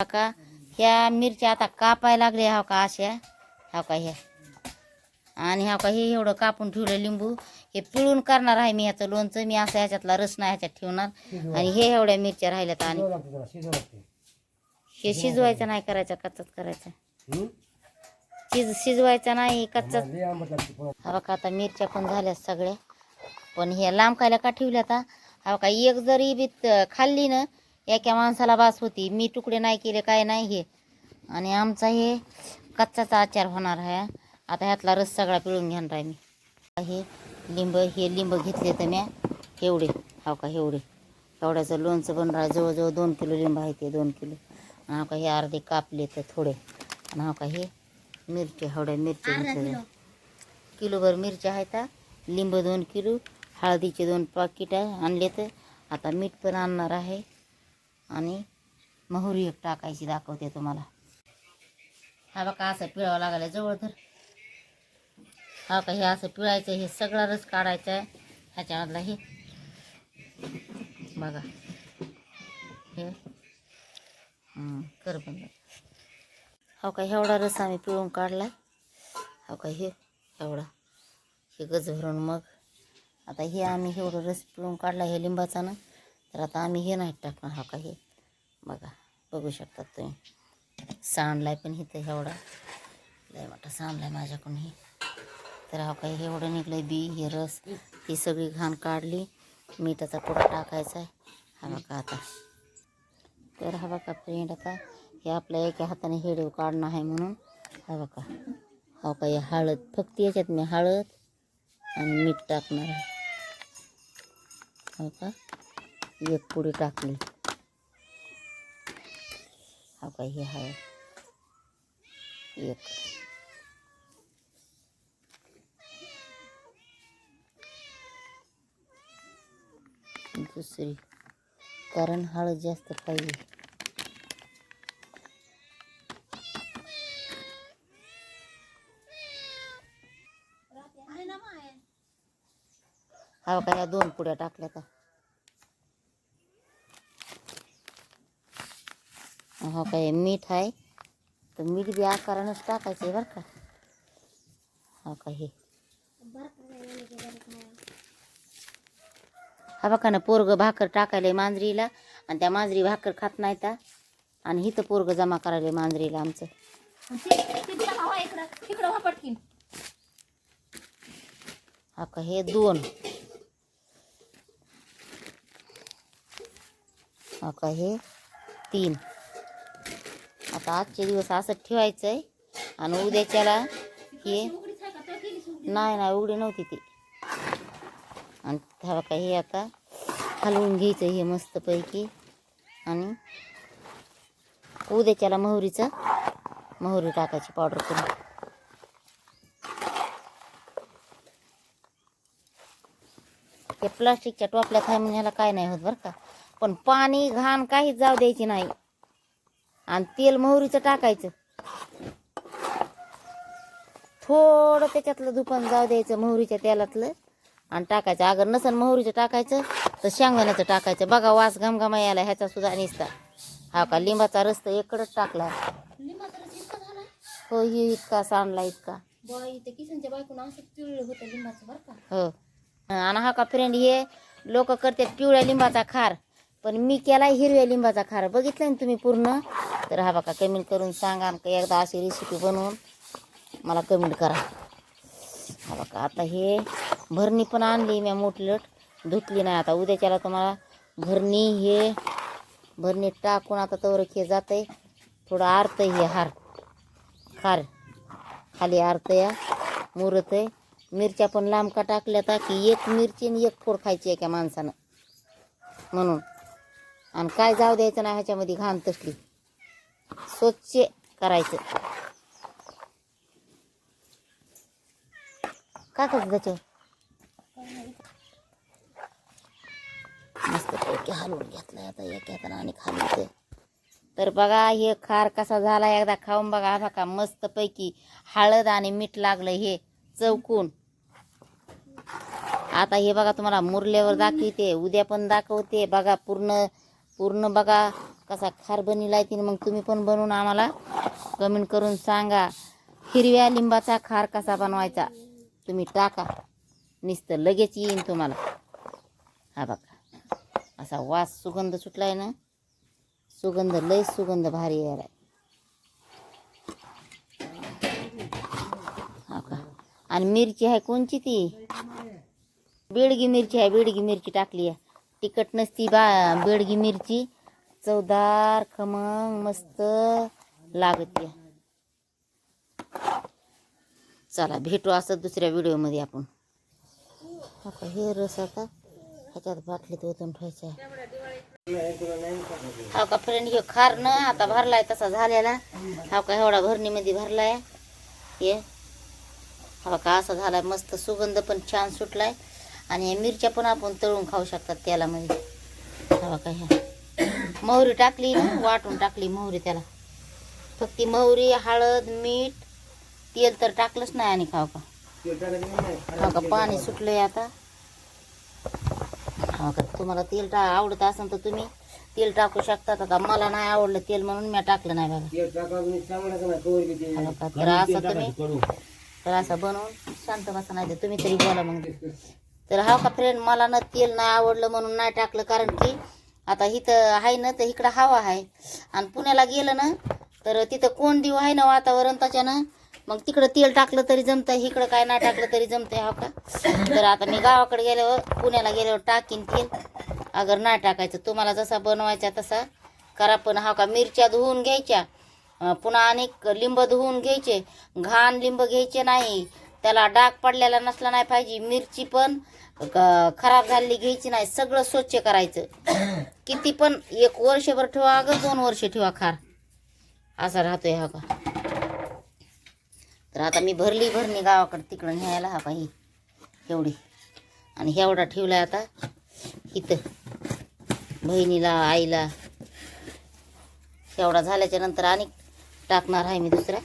का? ह्या मिरच्या आता कापायला लागल्या हा का अशा? हा का ह्या? आणि हा का हे एवढं कापून ठेवलं लिंबू. हे पिळून करणार आहे मी ह्याचं लोणचं. मी असं ह्याच्यातला रस नाही ह्याच्यात ठेवणार. आणि हे एवढ्या मिरच्या राहिल्यात आणि हे शिजवायचं नाही करायचं कच्चाच करायचं? शिज शिजवायचं नाही कच्चाच. हा बघा आता मिरच्या पण झाल्या सगळ्या. पण हे लांब खायला का ठेवल्या आता हा बघा एक जरी बी खाल्ली ना एका माणसाला बास होती. मी तुकडे नाही केले काय नाही हे. आणि आमचा हे कच्चाचा आचार होणार आहे. आता ह्यातला रस सगळा पिळून घेणार आहे मी. हे लिंब हे लिंब घेतले तर म्या एवढे. हो का एवढे. एवढ्याचं लोणचं बनणार आहे जवळजवळ दोन किलो लिंब आहे ते दोन किलो. आणि हो का हे अर्धे कापले तर थोडे. आणि हो का हे मिरच्या एवढ्या मिरच्या घेतल्या किलोभर मिरच्या आहेत. लिंब दोन किलो हळदीचे दोन पाकिट आणले तर आता मीठ पण आणणार आहे. आणि मोहरी एक टाकायची दाखवते तुम्हाला. हा बघा असं पिळावं लागलं जवळ तर. हा का हे असं पिळायचं हे सगळा रस काढायचा आहे. ह्याच्यामधला हे. बघा. हे. कर बंद हो का एवढा रस आम्ही पिळून काढला. हो का हे एवढा. हे गज भरून मग. आता हे आम्ही एवढं रस पिळून काढला हे लिंबाचा ना. तर आता आम्ही हे नाही टाकणार हो का हे. बघा बघू शकतात तुम्ही. सांडलाय पण इथं एवढा. लय मोठा सांडलाय माझ्याकडून हे. तर हा काही एवढं निघलं बी हे रस ही सगळी घाण काढली. मिठाचा पुडा टाकायचा आहे हा बघा आता. तर हा बघा फ्रेंड आता हे आपल्या एका हाताने हेडू काढणं आहे म्हणून. हा बघा. हा काही हळद. फक्त याच्यात मी हळद आणि मीठ टाकणार आहे. हो का? एक पुडी टाकली. हा का हे हळद एक दुसरी कारण हळद जास्त पाहिजे हा का ह्या दोन पुड्या टाकल्या का? हो काय मीठ आहे? तर मीठ बी आकारानंच टाकायचं आहे बरं का. हा का हे? हा बघा ना पोरग भाकर टाकायला मांजरीला आणि त्या मांजरी भाकर खात नाही तर आणि हिथं पोरग जमा करायला मांजरीला आमचं. हा का हे? दोन. हा का हे? तीन. आता आजचे दिवस असं ठेवायचं आहे आणि उद्याच्याला हे नाही नाही उघडी नव्हती ती. आणि हा का हे आता हलवून घ्यायचं हे मस्तपैकी. आणि उद्याच्याला मोहरीचं मोहरी टाकायची पावडर करून. ते प्लास्टिकच्या टोपल्यात आहे ह्याला काय नाही होत बरं का. पण पाणी घाण काहीच जाऊ द्यायची नाही. आणि तेल मोहरीचं टाकायचं. थोडं त्याच्यातलं दुकान जाऊ द्यायचं मोहरीच्या तेलातलं आणि टाकायचं. अगर नसन मोहरीचं टाकायचं तर शेंगदाण्याचं टाकायचं. बघा वास घमघमा यायला ह्याचा सुद्धा निसता. हा का लिंबाचा रस तर इकडंच टाकला. हो ही इतका सांडला इतका. हो. आणि हा का फ्रेंड हे लोक करतात पिवळ्या लिंबाचा खार. पण मी केला हिरव्या लिंबाचा खार. बघितलं ना तुम्ही पूर्ण? तर हा बघा कमेंट करून सांगा आणि एकदा अशी रेसिपी बनवून. मला कमेंट करा. हा बघा आता हे भरणी पण आणली मी मोठलट. धुतली नाही आता. उद्याच्याला तुम्हाला भरणी हे भरणी टाकून आता तवर हे जात आहे थोडं आरतं हे हार. खार. खाली आरतं या मुरत आहे मिरच्या पण लांब का टाकल्या की एक मिरची आणि एक फोड खायची एका माणसानं? म्हणून. आणि काय जाऊ द्यायचं नाही ह्याच्यामध्ये घाण तसली. स्वच्छ करायचं. काय करतं त्याच्यावर? मस्त पैकी हलवून घेतलं आता एक हातानं आणि खाली तर बघा हे खार कसा झाला एकदा खाऊन बघा हा का मस्त पैकी हळद आणि मीठ लागलं हे चौकून. आता हे बघा तुम्हाला मुरल्यावर दाखवते उद्या पण दाखवते. बघा पूर्ण पूर्ण बघा कसा खार बनविला आहे मग तुम्ही पण बनवून आम्हाला कमेंट करून सांगा. हिरव्या लिंबाचा खार कसा बनवायचा? तुम्ही टाका. नुसतं लगेच येईन तुम्हाला. हा बघा. असा वास सुगंध सुटलाय ना? सुगंध लय सुगंध भारी यायला. हा का? आणि मिरची आहे कोणची ती? बेडगी मिरची आहे बेडगी मिरची टाकली आहे. तिखट नसती बा बेडगी मिरची चवदार खमंग मस्त लागते. चला भेटू असं दुसऱ्या व्हिडिओमध्ये आपण. आता का हे रस आता ह्याच्यात बाटलीत ओतून ठेवायचं हा का फ्रेंड हे खार न आता भरलाय तसा झालेला. हा का एवढा भरणीमध्ये भरलाय. हे. हा का असा झालाय मस्त सुगंध पण छान सुटलाय. आणि मिरच्या पण आपण तळून खाऊ शकतात तेलामध्ये हा का ह्या मोहरी टाकली ना वाटून टाकली मोहरी त्याला. फक्त मोहरी हळद मीठ तेल तर टाकलंच नाही आणि खाऊ का? हा का? पाणी सुटलंय आता. हा का तुम्हाला तेल टा आवडत असेल तर तुम्ही तेल टाकू शकतात आता मला नाही आवडलं तेल म्हणून मी टाकलं नाही बघा का तर असं तुम्ही तर असं बनवून शांत बसा नाही तुम्ही तरी बोला मग. तर हा का फ्रेंड मला ना तेल नाही आवडलं म्हणून नाही टाकलं कारण की आता इथं आहे ना तर इकडं हवा आहे. आणि पुण्याला गेलं ना तर तिथं कोण देऊ आहे ना वातावरण त्याच्यानं. मग तिकडं तेल टाकलं तरी जमतं इकडं काय नाही टाकलं तरी जमतंय हा का? तर आता मी गावाकडे गेल्यावर पुण्याला गेल्यावर टाकीन तेल. अगर नाही टाकायचं तुम्हाला जसा बनवायचा तसा करा पण हा का मिरच्या धुवून घ्यायच्या पुन्हा अनेक लिंब धुवून घ्यायचे. घाण लिंब घ्यायचे नाही. त्याला डाग पडलेला नसला नाही पाहिजे मिरची पण खराब झालेली घ्यायची नाही सगळं स्वच्छ करायचं. किती पण एक वर्षभर ठेवा अगं दोन वर्ष ठेवा खार. असा राहतोय हा का? तर आता मी भरली भरणी गावाकडे तिकडं न्यायला हा का ही एवढी. आणि एवढा ठेवलाय आता इथं बहिणीला आईला. एवढा झाल्याच्यानंतर आणि टाकणार आहे मी दुसरा.